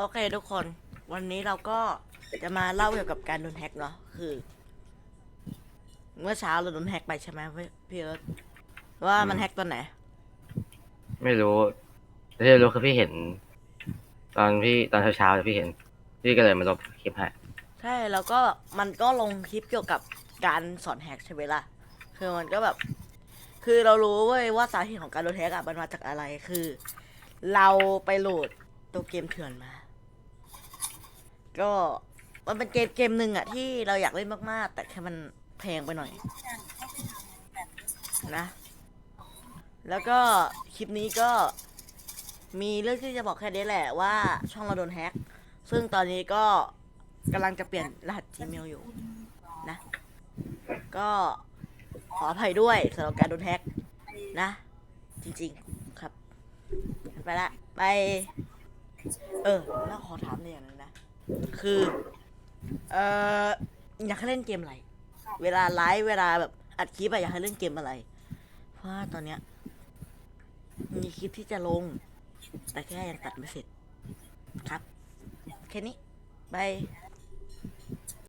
โอเคทุกคน วันนี้เราก็จะมาเล่าเกี่ยวกับการโดนแฮ็กเนาะคือ เมื่อเช้าเราโดนแฮ็กไปใช่ไหมพี่พี่เอิร์ธว่ามันแฮ็กตอนไหน ไม่รู้แต่ที่รู้คือพี่เห็น ตอนพี่ตอนเช้าๆพี่เห็น พี่ก็เลยมาลบคลิปให้ใช่แล้วก็มันก็ลงคลิปเกี่ยวกับการสอนแฮกใช่ไหมล่ะคือมันก็แบบ คือเรารู้เว้ยว่าสาเหตุของการโดนแฮกอะมันมาจากอะไรคือ เราไปโหลดตัวเกมเถื่อนมา ก็มันเป็นเกมเกมหนึ่งอะที่เราอยากเล่นมากๆ แต่แค่มันแพงไปหน่อยนะ แล้วก็คลิปนี้ก็มีเรื่องที่จะบอกแค่นี้แหละว่าช่องเราโดนแฮ็ก ซึ่งตอนนี้ก็กำลังจะเปลี่ยนรหัส Gmail อยู่นะ ก็ขออภัยด้วยสำหรับการโดนแฮ็กนะ จริงๆครับ ไปละ ไป เออแล้วขอถามในอย่างหนึงนะ คือ เอออยากให้เล่นเกมอะไร เวลาไลฟ์เวลาแบบอัดคลิปอะอยากให้เล่นเกมอะไร เพราะว่าตอนเนี้ย มีคลิปที่จะลง แต่แค่ยังตัดไม่เสร็จครับ แค่นี้บาย